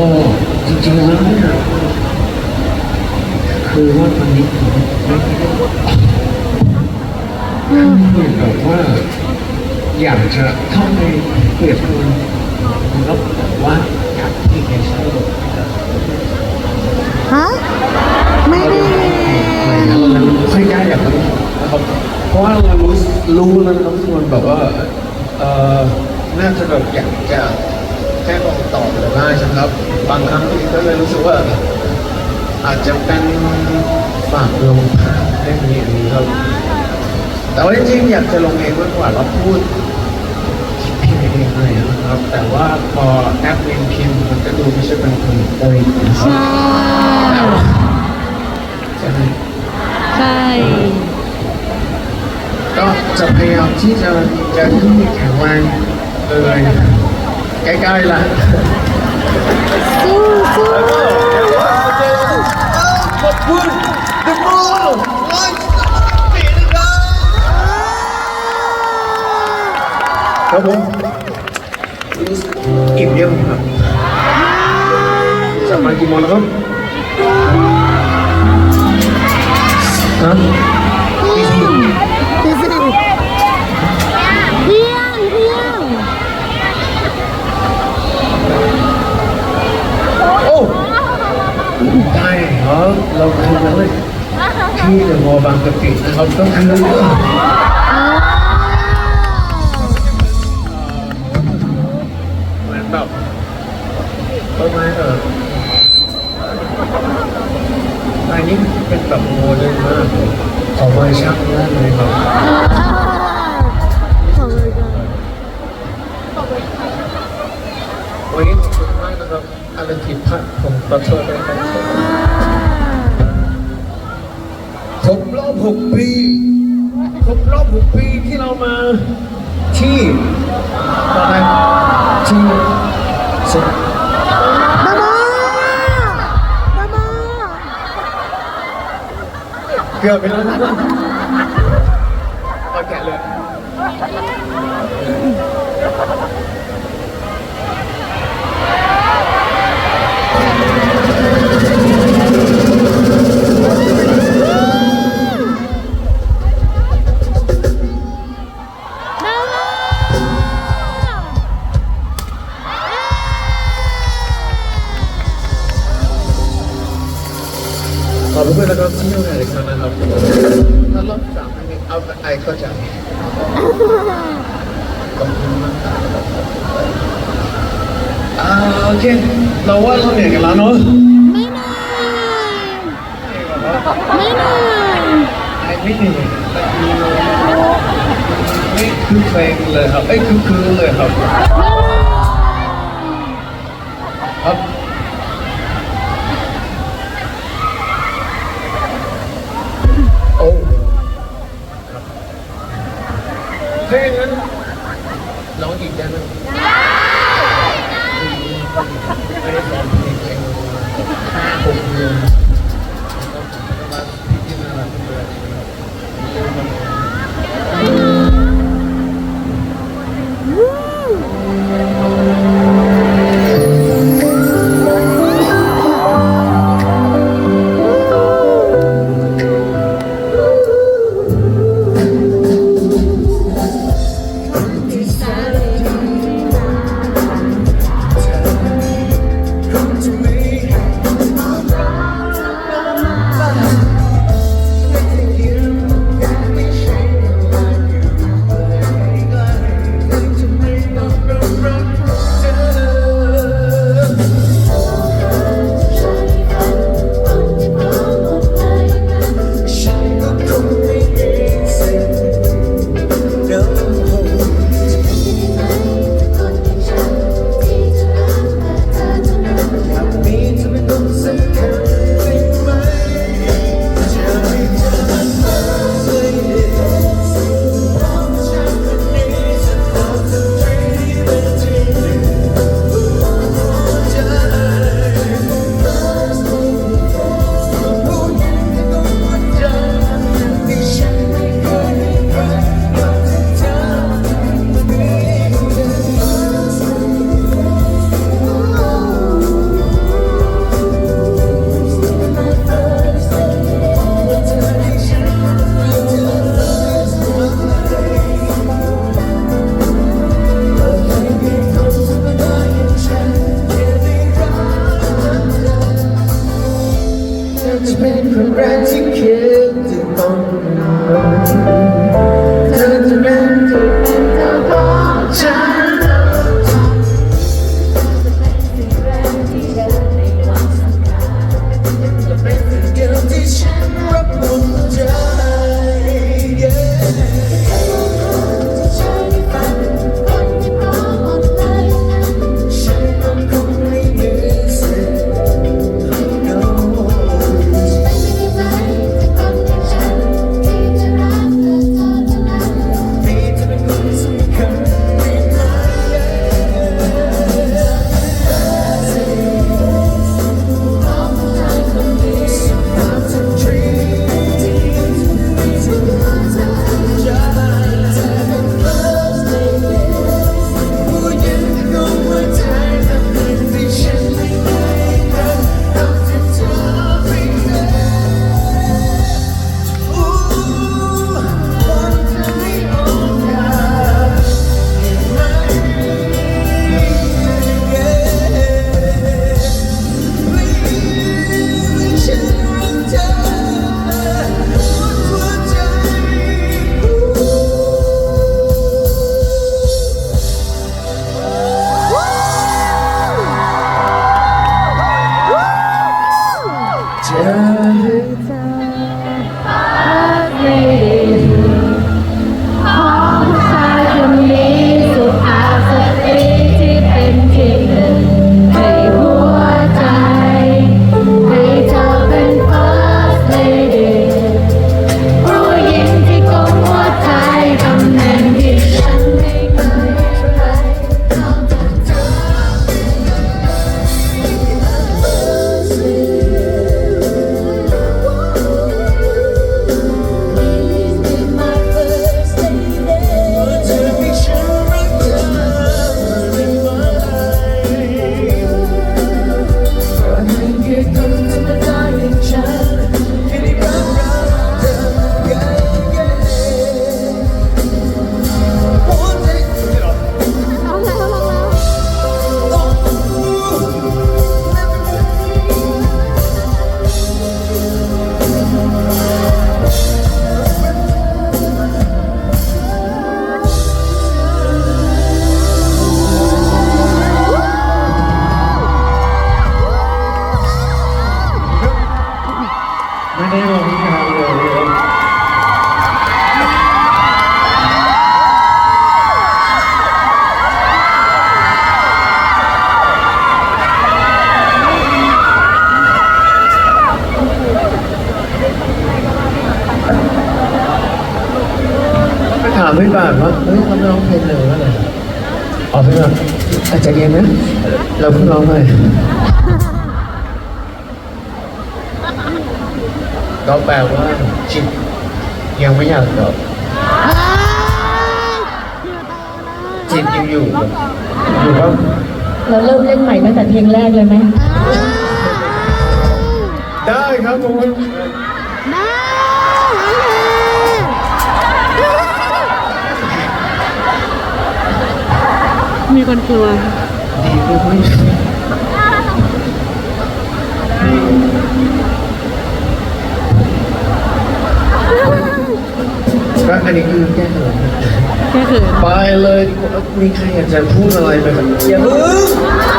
ก็จริงๆแล้วเนี่ยคือว่าตอนนี้ผมคือเหมือนแบบว่า อยากจะเข้าไปเปรียบเทียบแล้วบอกว่าอยากที่แกชอบฮะไม่ได้มันค่อยได้อย่างนั้นนะครับเพราะว่าเรารู้รู้แล้วนะครับทุกคนแบบว่าเออน่าจะแบบอยากจะ แค่บอกตอบแต่ได้ใช่ไหมครับ บางครั้งก็เลยรู้สึกว่า อาจจะเป็นฝากลงภาพได้มีอันนี้ครับ แต่ว่าจริงๆอยากจะลงเองมากกว่าเราพูดพิมพ์เองเลยนะครับ แต่ว่าพอแอปเองพิมพ์มันก็ดูไม่ใช่เป็นคนโอยนะครับใช่ใช่ไหมใช่ก็จะพยายามที่จะจะขึ้นแข็งแรงเลยใกล้ๆละสู้สู้ขอบคุณ The Moon ร้อยปีนะครับ ครับผมรู้สึกอิ่มเยี่ ที่เดอะมอลล์บางกะปินะครับก็คืออ้าวเหมือนแบบต้นไม้แบบอันนี้เป็นแบบโมเดิร์นมากขอไว้ช่างได้เลยครับขอบคุณค่ะวันนี้ขอบคุณมากนะครับอะไรผิดพลาดผมขอโทษด้วยครับ 6 ปีครบรอบ 6 ปีที่เรามาที่อะไรที่สุดมามามามาเกือบไปแล้วนะเอาแกะเลย ไอเข้าใจขอบคุณมากครับอ่าโอเค เราว่าเราเหนื่อยกันแล้วเนาะไม่เหนื่อยไม่เหนื่อยไอ้ไม่เหนื่อยแต่คือไม่คือเพลงเลยครับไอ้ยคือคือเลยครับครับ Taylor. พี่บาทว่าเฮ้ยเขาไม่ร้องเพลงเลยว่าอะไรอ๋อพี่บาทอาจจะเย็นนะเราเพิ่งร้องไปก็แปลว่าจิตยังไม่อยากตอบจิตยังอยู่แบบอยู่ว่าเราเริ่มเล่นใหม่ตั้งแต่เพลงแรกเลยไหมได้ครับผม มีคนกลัวดีก็ไม่ก็อันนี้คือแก้เขินแค่เขินไปเลยดีกว่ามีใครอยากจะพูดอะไรไหมครับอย่าเพิ่ง